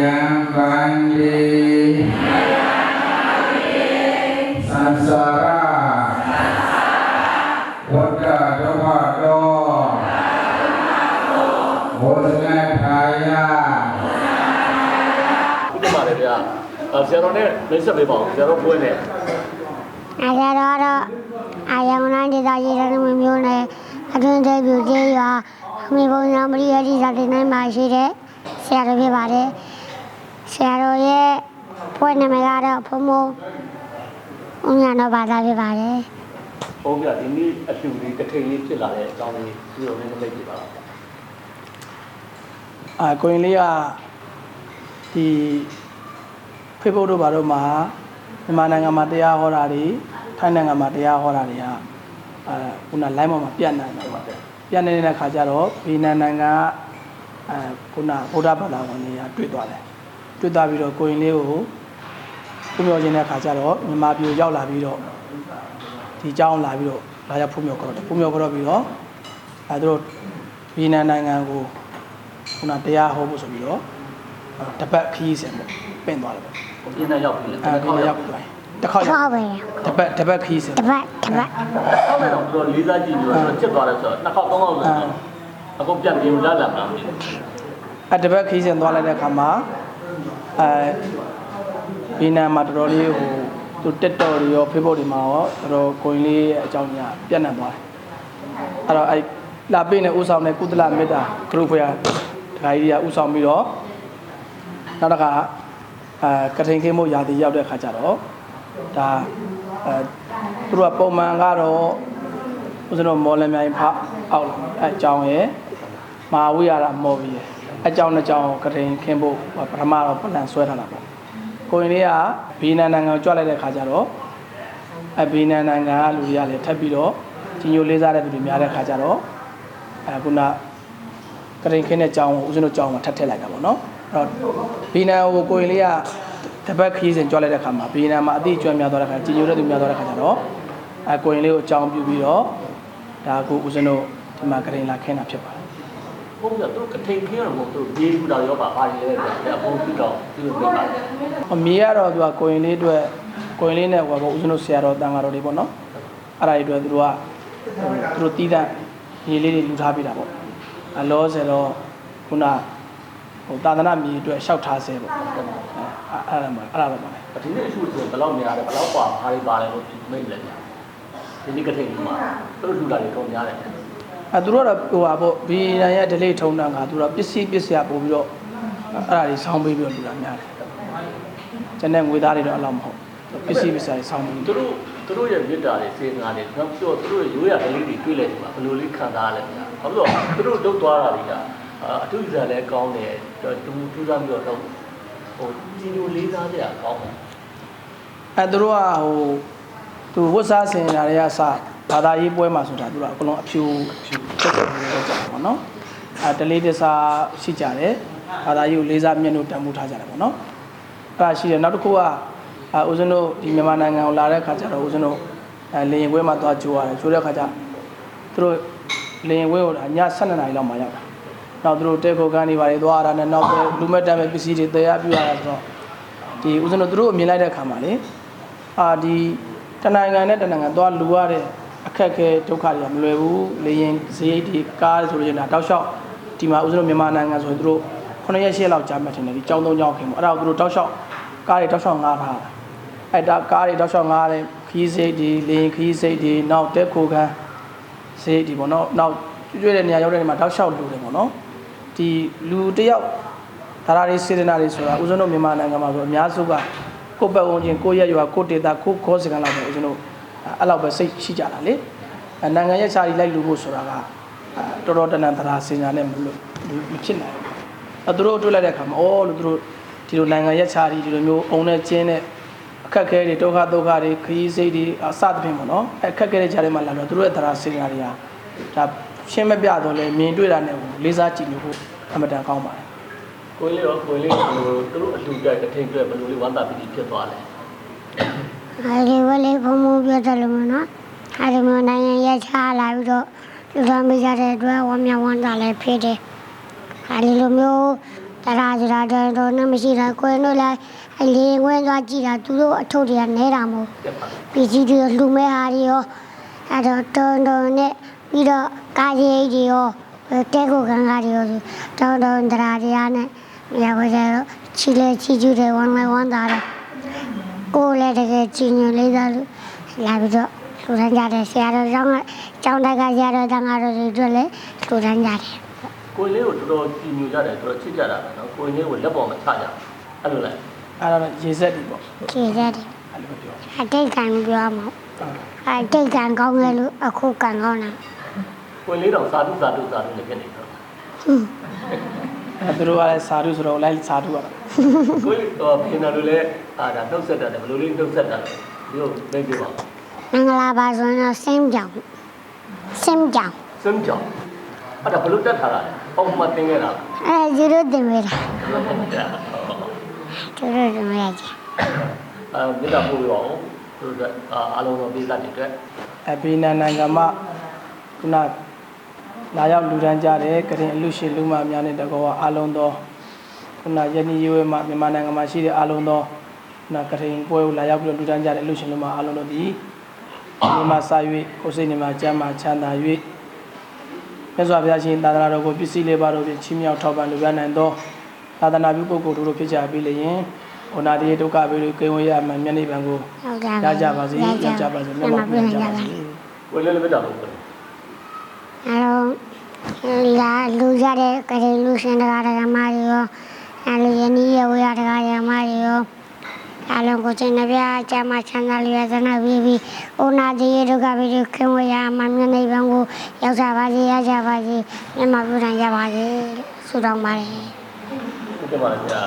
ယံဗန္တိသံဃာရဝတ္တဒုက္ခတောဝေဒနာထာယခုတပါတယ်ဗျာအဲဆရာတော်နဲ့မိတ်ဆက်ပေးပါဦးဆရာတော်ပွဲနဲ့အရာတော်တော့အာယမနာဒေသကြီးရနမမျိုးနဲ့အတွင်းသေးပြူသေးရွာခမီပုံစံမရိယတိသာတင်နိုင်မှာရှိတဲ့ဆရာတော်ဖြစ်ပါတယ် ဆရာတော်ရဲ့ဖွဲ့နာမည်ကတော့ဖုံဖုံဦးညာတော်ဘာသာဖြစ်ပါတယ်ဘုန်းကြီးကဒီနေ့အလှူလေးတစ်ထိန်လေးဖြစ်လာတဲ့အကြောင်းလေးဒီလိုနဲ့မိတ်ပြပါလားအာကိုရင်လေးကဒီဖေဖို့တို့ဘာတို့မှာမြန်မာနိုင်ငံမှာတရားဟောတာတွေထိုင်းနိုင်ငံမှာတရားဟောတာတွေကအာခုန line ပေါ်မှာပြတ်နေတယ်ပေါ့ပြတ်နေတဲ့ခါကျတော့ဗီနန်နိုင်ငံကအာခုနဗုဒ္ဓဘာသာဝင်တွေကတွေ့သွားတယ် တွေ့သွားပြီးတော့ကိုရင်လေးကိုဖုံးမြော်ခြင်းတဲ့ခါကျတော့မြန်မာပြည်ရောက်လာပြီးတော့ဒီအကြောင်းလာပြီးတော့လာရောက်ဖုံးမြော်ကြတော့ဖုံးမြော်ကြတော့ပြီးတော့အဲသူတို့ဗီနန်နိုင်ငံကိုခုနတရားဟောဖို့ဆိုပြီးတော့တပတ်ခရီးစဉ်ပေါ့ပင့်သွားတယ်ပေါ့ဘုန်းကြီးနဲ့ရောက်ပြီလေအဲဒီနေ့ရောက်ပြီးသွားရင်တစ်ခေါက်ချောရောက်ပဲတပတ်တပတ်ခရီးစဉ်တပတ်တပတ်ဆောက်နေတော့တော်လေးစားကြည့်ပြီးတော့ဖြစ်သွားတယ်ဆိုတော့နှစ်ခေါက်သုံးခေါက်ဆိုတော့အခုပြန်ပြင်လာလာမှာမသိဘူးအဲတပတ်ခရီးစဉ်သွားလိုက်တဲ့အခါမှာ အဲဗီနန်မှာတော်တော်လေးဟိုသူတက်တော်တွေရောဖေးဖို့တွေမှာရောတော်တော်ကိုရင်လေးရဲ့အကြောင်းညာပြတ်နေသွားတယ်အဲ့တော့အဲလာပိနဲ့ဥဆောင်တဲ့ကုသလမေတ္တာဂရုဖရာဒကာကြီးကဥဆောင်ပြီးတော့နောက်တစ်ခါအဲကထိန်ခင်းမို့ရာသီရောက်တဲ့ခါကျတော့ဒါအဲသူတို့ကပုံမှန်ကတော့ဦးဇင်းတို့မော်လမြိုင်ဖအောက်လာအဲအကြောင်းရဲ့မဟာဝိရဒမော်ပြီးရဲ့ အကြောင်းနှစ်ကြောင်းကထိန်ခင်းဖို့ပထမတော့ပလန်ဆွဲထားတာပေါ့ကိုရင်လေးကဘီနန်နိုင်ငံကိုကြွလိုက်တဲ့ခါကျတော့အဘီနန်နိုင်ငံကလူတွေကလည်းထပ်ပြီးတော့ကြီးညိုလေးစားတဲ့သူတွေများတဲ့ခါကျတော့အဲခုနကထိန်ခင်းတဲ့ကြောင်းကိုဦးဇင်းတို့ကြောင်းမှာထပ်ထည့်လိုက်တာပေါ့နော်အဲ့တော့ဘီနန်ကိုကိုရင်လေးကတပတ်ခရီးစဉ်ကြွလိုက်တဲ့ခါမှာဘီနန်မှာအတိအကျွမ်းများသွားတဲ့ခါကြီးညိုတဲ့သူများသွားတဲ့ခါကျတော့အဲကိုရင်လေးကိုအကြောင်းပြုပြီးတော့ဒါအခုဦးဇင်းတို့ဒီမှာကထိန်လာခင်းတာဖြစ်ပါတယ် ဘုန်းကြီးကသူကထိန်ခင်းရတော့သူဒီကူတာရောပါပါတယ်လေတဲ့ဘုန်းကြီးတော့ဒီလိုပြောပါတယ်အမေကတော့သူကကိုရင်လေးအတွက်ကိုရင်လေးနဲ့ဟိုပေါ့ဦးဇင်းတို့ဆရာတော်တန်ဃာတော်တွေပေါ့နော်အဲ့ဒါတွေအတွက်သူတို့ကသူတို့တီးတဲ့မြေလေးတွေလူထားပေးတာပေါ့အလောဆယ်တော့ခုနဟိုသာသနာမြေအတွက်ရှောက်ထားဆဲပေါ့အဲ့အဲ့ဒါမှအဲ့ဒါပဲပါလေဒီနေ့အရှုဆိုဘယ်လောက်နေရတယ်ဘယ်လောက်ပါဘာတွေပါတယ်လို့မိတ်လက်ကြဒီနေ့ကထိန်မှာသူတို့လူတာတွေထုံများတယ် အဲသူတို့ကတော့ဟိုပါပေါ့ဘီနန်ရဲ့ဒလေးထုံတန်းကသူတို့ကပစ္စည်းပစ္စည်းပို့ပြီးတော့အဲ့ဒါတွေဆောင်းပေးပြီးတော့လူတာများတယ်ကျန်တဲ့ငွေသားတွေတော့အလောက်မဟုတ်ပစ္စည်းပစ္စည်းတွေဆောင်းပေးသူတို့သူတို့ရဲ့မြစ်တာတွေစေနာတွေနောက်ပြီးတော့သူတို့ရဲ့ရိုးရာကလေးတွေတွေ့လိုက်တယ်မှာဘယ်လိုလေးခံစားရလဲဗျာဘာလို့လဲသူတို့လုတ်သွားတာတွေကအထူးဇာလည်းကောင်းတယ်တူထူးစားပြီးတော့တော့ဟိုကြီးညိုလေးစားစရာကောင်းတယ်အဲသူတို့ကဟိုသူဝတ်စားဆင်တာတွေကစ ဘာသာရေးပွဲမှာဆိုတာသူတို့ကအကုန်လုံးအဖြူဖြူတက်တယ်လို့ပြောကြတာပေါ့နော်အဲတလေးတစားရှိကြတယ်ဘာသာရေးကိုလေးစားမျက်နှာတန်ဖိုးထားကြတယ်ပေါ့နော်အဲဒါရှိတယ်နောက်တစ်ခုကအဲဦးဇင်းတို့ဒီမြန်မာနိုင်ငံကိုလာတဲ့ခါကျတော့ဦးဇင်းတို့အဲလေရင်ပွဲမှာသွားကြိုးရတယ်ကြိုးတဲ့ခါကျသူတို့လေရင်ပွဲကိုည7နာရီလောက်မှရောက်တာနောက်သူတို့တဲခိုကန်တွေပါတွေသွားရတာနဲ့နောက်ပဲလူမဲ့တမ်းပဲပစ္စည်းတွေတရားပြရတာဆိုတော့ဒီဦးဇင်းတို့သူတို့ကိုမြင်လိုက်တဲ့ခါမှာလေအာဒီတနိုင်ငံနဲ့တနိုင်ငံသွားလူရတဲ့ အခက်အခဲဒုက္ခတွေကမလွယ်ဘူးလေရင်ဈေးတွေကားဆိုလို့ရှိရင်တောက်လျှောက်ဒီမှာဦးဇင်းတို့မြန်မာနိုင်ငံဆိုရင်သူတို့9ရက်10ရက်လောက်ကြာမှတ်ထင်တယ်ဒီကြောင်းသုံးကြောင်းခင်ပေါ့အဲ့ဒါကိုသူတို့တောက်လျှောက်ကားတွေတောက်လျှောက်ငားထားတာအဲ့ဒါကားတွေတောက်လျှောက်ငားတဲ့ခီးစိတ်တွေလေရင်ခီးစိတ်တွေနောက်တက်ခိုခန်းစိတ်တွေပေါ့နော်နောက်ကျွတ်တဲ့နေရာရောက်တဲ့နေရာမှာတောက်လျှောက်လူတယ်ပေါ့နော်ဒီလူတစ်ယောက်ဒါရာတွေစေတနာတွေဆိုတာဦးဇင်းတို့မြန်မာနိုင်ငံမှာဆိုအများစုကကိုယ့်ဘက်ဝန်းကျင်ကိုယ့်ရက်ရွာကိုယ့်ဒေသကိုယ့်ခေါ်စကန်လောက်ပဲဦးဇင်းတို့ အဲ့လောက်ပဲစိတ်ရှိကြတာလေအဲနိုင်ငံရဲ့ခြားကြီးလိုက်လူဖို့ဆိုတာကအဲတော်တော်တန်တန်သရာစင်ညာနဲ့မလို့မဖြစ်နိုင်ဘူးအဲသူတို့တွေ့လိုက်တဲ့အခါမှာအော်လို့သူတို့ဒီလိုနိုင်ငံရဲ့ခြားကြီးဒီလိုမျိုးအုံနဲ့ကျင်းတဲ့အခက်အခဲတွေဒုက္ခဒုက္ခတွေခရီးစိတ်တွေအစသဖြင့်ပေါ့နော်အဲအခက်အခဲတွေကြားထဲမှာလာတော့သူတို့ရဲ့သရာစင်ညာတွေကဒါရှင်းမပြတော့လေမြင်တွေ့တာနဲ့လေးစားကြည့်လို့အမှန်တန်ကောင်းပါတယ်ကိုယ်လေးရောကိုယ်လေးဘယ်လိုသူတို့အလှူကြိုက်ကထိန်အတွက်ဘယ်လိုလေးဝမ်းသာပီတိဖြစ်သွားလဲအဲဒီ ဝလေးဘုံဘုံပြတယ်လို့မနော်အဲဒီမျိုးနိုင်ငံရဲ့ချာလာပြီးတော့လူတော်မိကြတဲ့အတွက်ဝမ်းမြောက်ဝမ်းသာလည်းဖြစ်တယ်အဲဒီလိုမျိုးတရားစရာတော့တော့နဲ့မရှိတာကိုယ်တို့လည်းအလေးဝင်းသွားကြည့်တာသူတို့အထုပ်တွေကနေတာမဟုတ်တက်ပါပစ္စည်းတွေလှူမဲ့ဟာတွေရောအဲ့တော့တုံတုံနဲ့ပြီးတော့ကားကြီးတွေရောတဲကိုကန်ကားတွေရောတုံတုံတရားတရားနဲ့မြတ်ဝဲတော့ချီလေချီကျူတယ်ဝမ်းလဲဝမ်းသာတယ် ကိုယ်လည်းတကယ်ချီညွန်လေးသားလို့လာပြီးတော့လှူဒန်းကြတယ်ဆရာတော်ကျောင်းကကျောင်းတက်ကဆရာတော်တန်ဃာတော်တွေအတွက်လည်းလှူဒန်းကြတယ်ကိုယ်လေးကိုတော်တော်ကြည်ညိုကြတယ်တော်တော်ချစ်ကြတာပဲနော်ကိုယ်လေးကိုလက်ပေါ်မှာချကြအဲ့လိုလဲအဲ့တော့ရေဆက်ဒီပေါ့ခြေရတယ်အဲ့လိုပြောအတိတ်ကံပြောမှာအတိတ်ကံကောင်းတယ်လို့အခုကံကောင်းတာကိုယ်လေးတော့စာတုစာတုစာတုလည်းဖြစ်နေတော့ အဲ့သူတို့ကလည်းစာဓုဆိုတော့လိုက်စာဓုရတာကိုယ်လေးတော့ပြင်တယ်လို့လည်းအာဒါနှုတ်ဆက်တတ်တယ်ဘယ်လိုလေးနှုတ်ဆက်တတ်လဲဒီလိုသိပြပါမင်္ဂလာပါဆိုရင်တော့စင်းကြောင်စင်းကြောင်စမ်းကြောင်အဲ့ဒါဘယ်လိုတက်ထားတာလဲအောက်မှာသင်ခဲ့တာအဲသူတို့တင်ပေးတာလားသူတို့တင်ပေးကြအဲမြေတာပို့ရအောင်သူတို့အားလုံးတော့ပြည်သားတွေအတွက်အဘိနန္နိုင်ငံမှာခုန လာရောက်လူဒန်းကြတဲ့ကရင်အလူရှင်လူမများနဲ့တကောအလုံးသောခုနယနေ့ရွေးမှာမြန်မာနိုင်ငံမှာရှိတဲ့အလုံးသောခုနကရင်ပွဲကိုလာရောက်ပြီးတော့လူဒန်းကြတဲ့အလူရှင်လူမအလုံးတို့ဒီဒီမှာစာ၍ကိုယ်စိတ်နေမှာကျမ်းမှာချမ်းသာ၍မြတ်စွာဘုရားရှင်သာသနာတော်ကိုပစ္စည်းလေးပါးတို့ဖြင့်ချီးမြှောက်ထောက်ပံ့လူပြနိုင်သောသာသနာပြုပုဂ္ဂိုလ်တို့တို့ဖြစ်ကြပြီလျင်ဩနာတိဒုက္ခဘေးတွေကိဝေရမှမျက်နှိဗ္ဗာန်ကိုဟုတ်ကြရကြပါစေရကြပါစေမြတ်မပြကြပါစေကိုယ်လေးလည်းမြေတာပို့တယ် အဲတော့လာလူကြတဲ့ကလေးလူရှင်တရားဓမ္မတွေရောအဲလူယနီးရဝရတရားဓမ္မတွေရောအလုံးကိုကျင်ပြအချမ်းမချမ်းသာလေးရသနာပြီးပြီးဩနာတိယဒုက္ခဘိဒုခင်ဝရမမြတ်နိဗ္ဗာန်ကိုရောက်ကြပါစေရကြပါစေမြတ်မပြုနိုင်ကြပါစေဆုတောင်းပါတယ်ဟုတ်ကဲ့ပါဗျာ